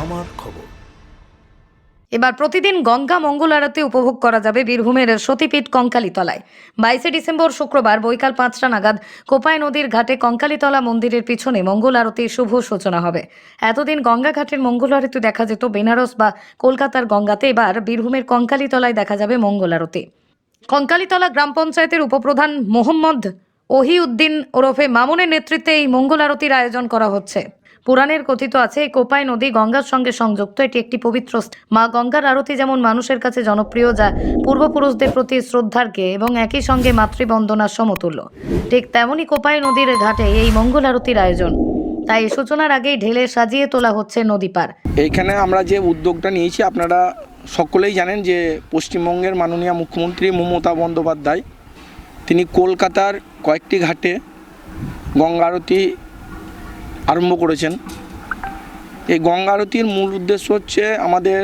আমার খবর। এবার প্রতিদিন গঙ্গা মঙ্গল আরতি উপভোগ করা যাবে বীরভূমের সতীপীঠ কঙ্কালীতলায়। বাইশে ডিসেম্বর শুক্রবার বৈকাল পাঁচটা নাগাদ কোপাই নদীর ঘাটে কঙ্কালীতলা মন্দিরের পিছনে মঙ্গল আরতির শুভ সূচনা হবে। এতদিন গঙ্গা ঘাটের মঙ্গল আরতি দেখা যেত বেনারস বা কলকাতার গঙ্গাতে। এবার বীরভূমের কঙ্কালীতলায় দেখা যাবে মঙ্গল আরতি। কঙ্কালীতলা গ্রাম পঞ্চায়েতের উপপ্রধান মোহাম্মদ ওহিউদ্দিন ওরফে মামুনের নেতৃত্বে এই মঙ্গল আরতির আয়োজন করা হচ্ছে। পুরাণের কথিত আছে, এই কোপাই নদী গঙ্গার সঙ্গে সংযুক্ত। এটি একটি পবিত্র। মা গঙ্গার আরতি যেমন মানুষের কাছে জনপ্রিয়, যা পূর্বপুরুষদের প্রতি শ্রদ্ধার্ঘ্যে এবং একই সঙ্গে মাতৃবন্দনার সমতুল্য। ঠিক তেমনই কোপাই নদীর ঘাটে এই মঙ্গল আরতির আয়োজন। তাই সূচনার আগেই ঢেলে সাজিয়ে তোলা হচ্ছে নদী পার। এইখানে আমরা যে উদ্যোগটা নিয়েছি, আপনারা সকলেই জানেন যে পশ্চিমবঙ্গের মাননীয় মুখ্যমন্ত্রী মমতা বন্দ্যোপাধ্যায়, তিনি কলকাতার কয়েকটি ঘাটে গঙ্গা আরতি আরম্ভ করেছেন। এই গঙ্গা আরতির মূল উদ্দেশ্য হচ্ছে আমাদের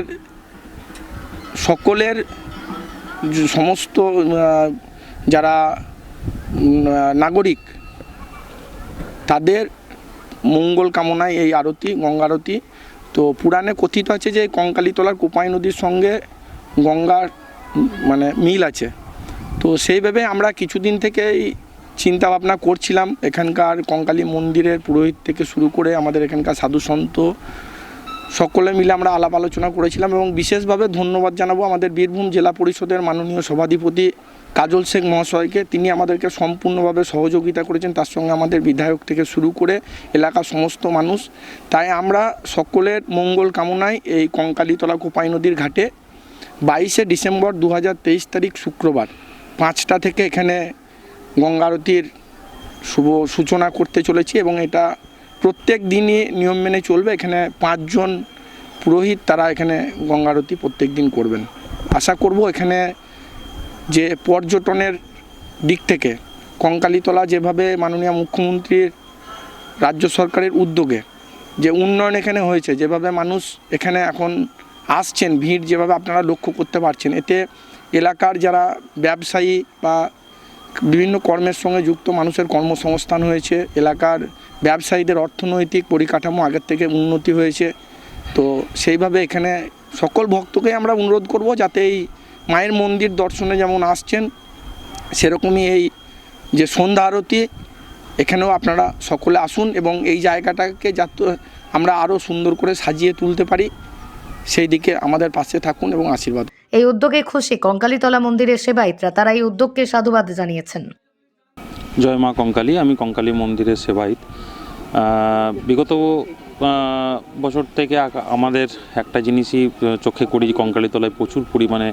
সকলের সমস্ত যারা নাগরিক, তাদের মঙ্গল কামনায় এই আরতি, গঙ্গা আরতি। তো পুরাণে কথিত আছে যে কঙ্কালীতলার কোপাই নদীর সঙ্গে গঙ্গার মানে মিল আছে। তো সেইভাবে আমরা কিছুদিন থেকেই চিন্তা ভাবনা করছিলাম। এখানকার কঙ্কালী মন্দিরের পুরোহিত থেকে শুরু করে আমাদের এখানকার সাধু সন্ত, সকলে মিলে আমরা আলাপ আলোচনা করেছিলাম এবং বিশেষভাবে ধন্যবাদ জানাব আমাদের বীরভূম জেলা পরিষদের মাননীয় সভাধিপতি কাজল শেখ মহাশয়কে। তিনি আমাদেরকে সম্পূর্ণভাবে সহযোগিতা করেছেন, তার সঙ্গে আমাদের বিধায়ক থেকে শুরু করে এলাকার সমস্ত মানুষ। তাই আমরা সকলের মঙ্গল কামনায় এই কঙ্কালীতলা কোপাই নদীর ঘাটে বাইশে ডিসেম্বর দু হাজার তেইশ তারিখ শুক্রবার পাঁচটা থেকে এখানে গঙ্গা আরতির শুভ সূচনা করতে চলেছি এবং এটা প্রত্যেক দিনই নিয়ম মেনে চলবে। এখানে পাঁচজন পুরোহিত তারা এখানে গঙ্গা আরতি প্রত্যেক দিন করবেন। আশা করব এখানে যে পর্যটনের দিক থেকে কঙ্কালীতলা যেভাবে মাননীয় মুখ্যমন্ত্রীর রাজ্য সরকারের উদ্যোগে যে উন্নয়ন এখানে হয়েছে, যেভাবে মানুষ এখানে এখন আসছেন, ভিড় যেভাবে আপনারা লক্ষ্য করতে পারছেন, এতে এলাকার যারা ব্যবসায়ী বা বিভিন্ন কর্মের সঙ্গে যুক্ত মানুষের কর্মসংস্থান হয়েছে, এলাকার ব্যবসায়ীদের অর্থনৈতিক পরিকাঠামো আগের থেকে উন্নতি হয়েছে। তো সেইভাবে এখানে সকল ভক্তকে আমরা অনুরোধ করব যাতে এই মায়ের মন্দির দর্শনে যেমন আসছেন, সেরকমই এই যে সন্ধ্যা আরতি, এখানেও আপনারা সকলে আসুন এবং এই জায়গাটাকে যাতে আমরা আরও সুন্দর করে সাজিয়ে তুলতে পারি, সেই দিকে আমাদের পাশে থাকুন এবং আশীর্বাদ। এই উদ্যোগে খুশি কঙ্কালীতলা মন্দিরের সেবায়িতরা। তারা এই উদ্যোগকে সাধুবাদ জানিয়েছেন। জয় মা কঙ্কালী, আমি কঙ্কালী মন্দিরের সেবায়িত। বিগত বছর থেকে আমাদের একটা জিনিসই চোখে করি কঙ্কালীতলায় প্রচুর পরিমাণে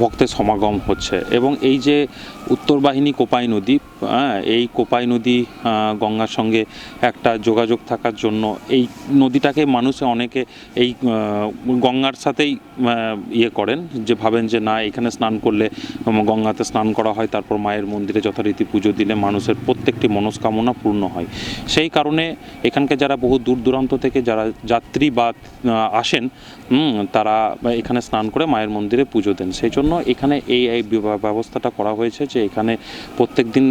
ভক্তের সমাগম হচ্ছে। এবং এই যে উত্তর বাহিনী কোপাই নদী হ্যাঁ এই কোপাই নদী গঙ্গার সঙ্গে একটা যোগাযোগ থাকার জন্য এই নদীটাকে মানুষে অনেকে এই গঙ্গার সাথেই ইয়ে করেন যে ভাবেন যে না, এখানে স্নান করলে গঙ্গাতে স্নান করা হয়, তারপর মায়ের মন্দিরে যথারীতি পুজো দিলে মানুষের প্রত্যেকটি মনস্কামনা পূর্ণ হয়। সেই কারণে এখানকে যারা বহু দূর দূরান্ত থেকে যারা যাত্রী বা আসেন তারা এখানে স্নান করে মায়ের মন্দিরে পুজো দেন। সেই জন্য এখানে এই এই ব্যবস্থাটা করা হয়েছে যে এখানে প্রত্যেক দিন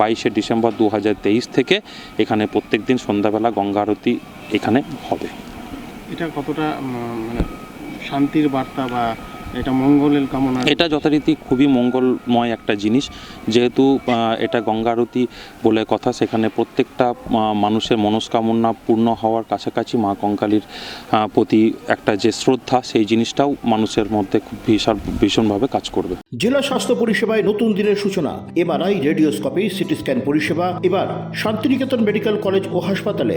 বাইশে ডিসেম্বর দু হাজার তেইশ থেকে এখানে প্রত্যেক দিন সন্ধ্যাবেলা গঙ্গা আরতি এখানে হবে। এটা কতটা মানে শান্তির বার্তা বা এটা মঙ্গলের কামনা এটা যথারীতি খুবই মঙ্গলময় একটা জিনিস যেহেতু এটা গঙ্গারতি বলে কথা সেখানে প্রত্যেকটা মানুষের মনস্কামনা পূর্ণ হওয়ার কাছাকাছি মা কঙ্কালীর প্রতি একটা যে শ্রদ্ধা সেই জিনিসটাও মানুষের মধ্যে খুব ভীষণ ভীষণভাবে কাজ করবে। জেলা স্বাস্থ্য পরিষেবায় নতুন দিনের সূচনা এবার এমআরআই রেডিওস্কোপি সিটি স্ক্যান পরিষেবা এবার শান্তিনিকেতন মেডিকেল কলেজ ও হাসপাতালে।